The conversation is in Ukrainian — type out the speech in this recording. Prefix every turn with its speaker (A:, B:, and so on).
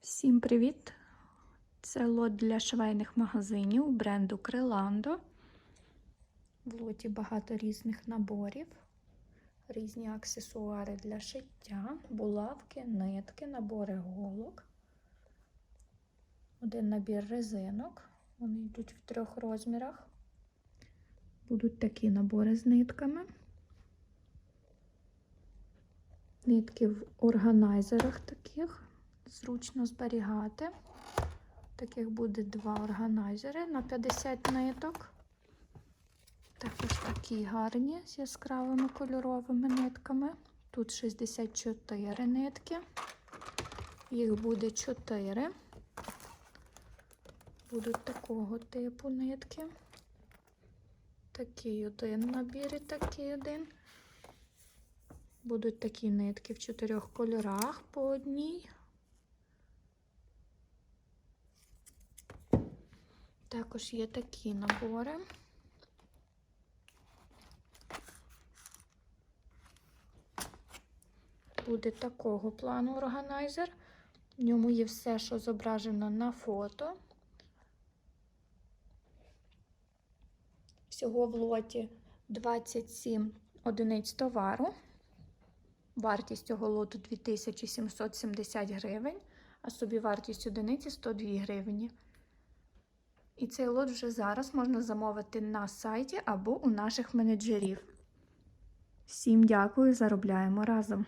A: Всім привіт! Це лот для швейних магазинів бренду Криландо. В лоті багато різних наборів, різні аксесуари для шиття, булавки, нитки, набори голок. Один набір резинок. Вони йдуть в трьох розмірах. Будуть такі набори з нитками. Нитки в органайзерах таких зручно зберігати. Таких буде два органайзери на 50 ниток. Також такі гарні з яскравими кольоровими нитками. Тут 64 нитки. Їх буде 4. Будуть такого типу нитки. Такий один набір і такий один. Будуть такі нитки в чотирьох кольорах по одній. Також є такі набори. Буде такого плану органайзер. В ньому є все, що зображено на фото. Всього в лоті 27 одиниць товару. Вартість цього лоту 2770 гривень, а собівартість одиниці 102 гривні. І цей лот вже зараз можна замовити на сайті або у наших менеджерів. Всім дякую, заробляємо разом!